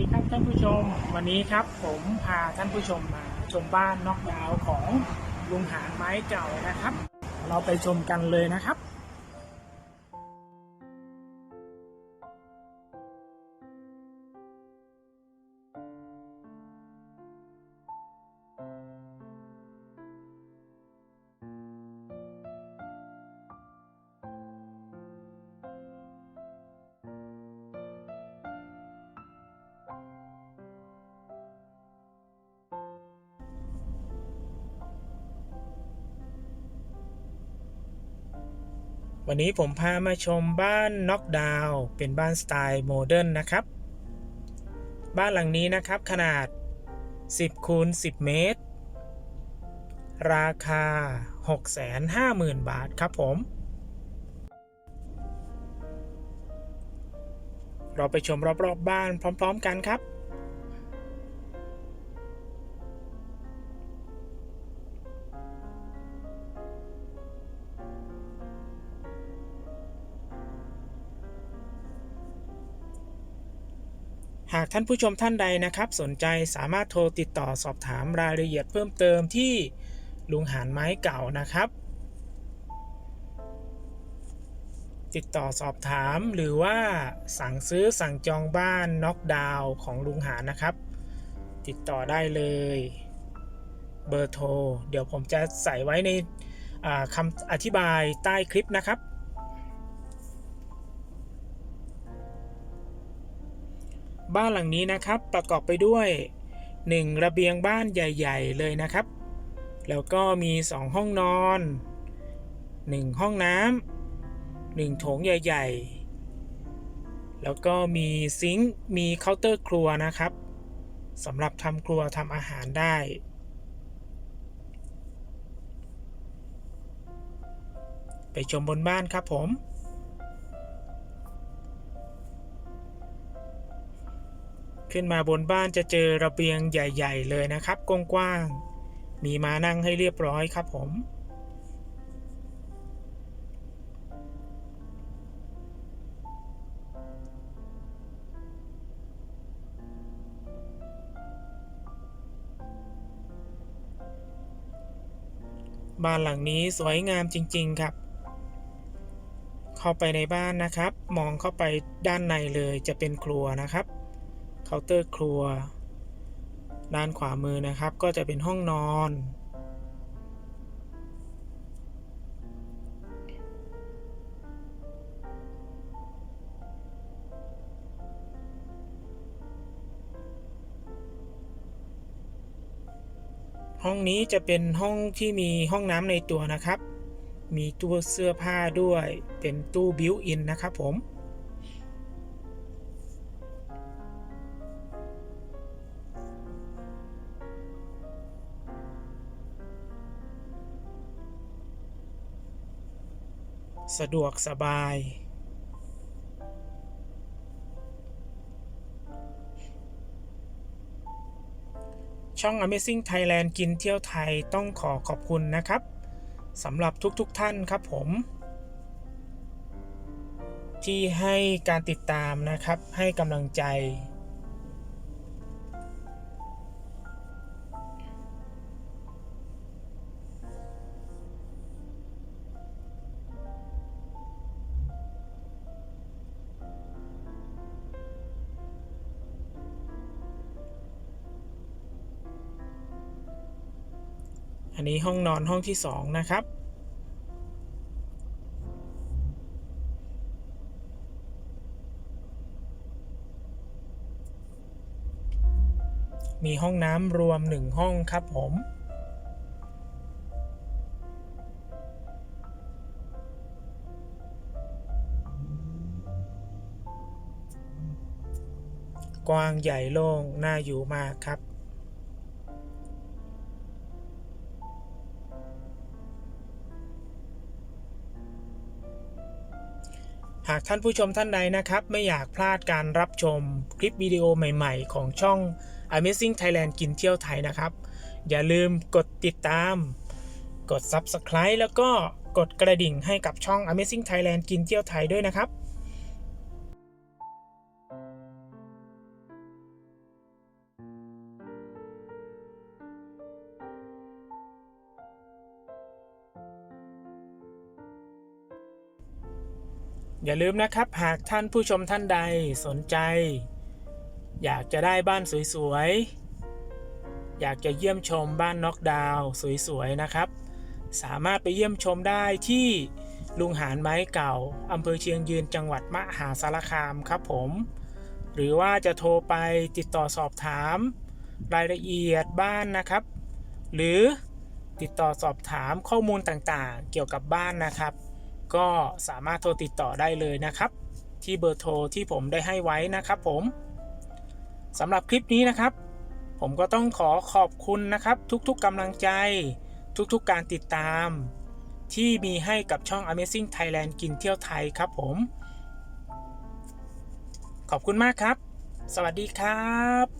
ดีครับท่านผู้ชม วันนี้ครับผมพาท่านผู้ชมมาชมบ้านนอกดาวของลุงหานไม้เก่านะครับ เราไปชมกันเลยนะครับ วันนี้ผมพามาชมบ้านน็อกดาวน์เป็นบ้านสไตล์โมเดิร์นนะครับ บ้านหลังนี้นะครับขนาด 10คูณ10 เมตร ราคา 650,000 บาทครับผม เราไปชมรอบๆบบ้านพร้อม ๆ กันครับ หากท่านผู้ชมท่านใดนะครับ สนใจสามารถโทรติดต่อสอบถามรายละเอียดเพิ่มเติมที่ลุงหานไม้เก่านะครับ ติดต่อสอบถามหรือว่าสั่งซื้อสั่งจองบ้านน็อกดาวน์ของลุงหานนะครับ ติดต่อได้เลยเบอร์โทร เดี๋ยวผมจะใส่ไว้ในคำอธิบายใต้คลิปนะครับ บ้านหลังนี้นะครับ ประกอบไปด้วย 1 ระเบียงบ้านใหญ่ ๆ เลยนะครับ แล้วก็มี 2 ห้องนอน 1 ห้องน้ำ1โถงใหญ่ ๆ แล้วก็มีซิงค์มีเคาน์เตอร์ครัวนะครับสำหรับทำครัวทำอาหารได้ ไปชมบนบ้านครับผม ขึ้นมาบนบ้านจะเจอระเบียงใหญ่ ๆ เลยนะครับ กว้างๆ มีมานั่งให้เรียบร้อยครับผม บ้านหลังนี้สวยงามจริง ๆ ครับ เข้าไปในบ้านนะครับ มองเข้าไปด้านในเลยจะเป็นครัวนะครับ เคาน์เตอร์ครัว ด้านขวามือนะครับก็จะเป็นห้องนอน ห้องนี้จะเป็นห้องที่มีห้องน้ำในตัวนะครับ มีตู้เสื้อผ้าด้วยเป็นตู้บิวอินนะครับผม สะดวกสบาย ช่อง Amazing Thailand กินเที่ยวไทยต้องขอขอบคุณนะครับสำหรับทุกๆทท่านครับผม ที่ให้การติดตามนะครับให้กำลังใจ อันนี้ห้องนอนห้องที่สองนะครับ มีห้องน้ำรวมหนึ่งห้องครับผมกว้างใหญ่โล่งน่าอยู่มากครับ หากท่านผู้ชมท่านใดนะครับ ไม่อยากพลาดการรับชมคลิปวิดีโอใหม่ๆ ของช่อง Amazing Thailand กินเที่ยวไทยนะครับ อย่าลืมกดติดตาม กด Subscribe แล้วก็กดกระดิ่งให้กับช่อง Amazing Thailand กินเที่ยวไทยด้วยนะครับ อย่าลืมนะครับ หากท่านผู้ชมท่านใดสนใจ อยากจะได้บ้านสวยๆ อยากจะเยี่ยมชมบ้านน็อกดาวน์สวยๆ นะครับ สามารถไปเยี่ยมชมได้ที่ลุงหารไม้เก่าอำเภอเชียงยืนจังหวัดมหาสารคามครับผม หรือว่าจะโทรไปติดต่อสอบถาม รายละเอียดบ้านนะครับ หรือติดต่อสอบถามข้อมูลต่างๆ เกี่ยวกับบ้านนะครับ ก็สามารถโทรติดต่อได้เลยนะครับ ที่เบอร์โทรที่ผมได้ให้ไว้นะครับผมสำหรับคลิปนี้นะครับ ผมก็ต้องขอขอบคุณนะครับ ทุกๆกำลังใจ ทุกๆการติดตาม ที่มีให้กับช่อง Amazing Thailand กินเที่ยวไทยครับผม ขอบคุณมากครับ สวัสดีครับ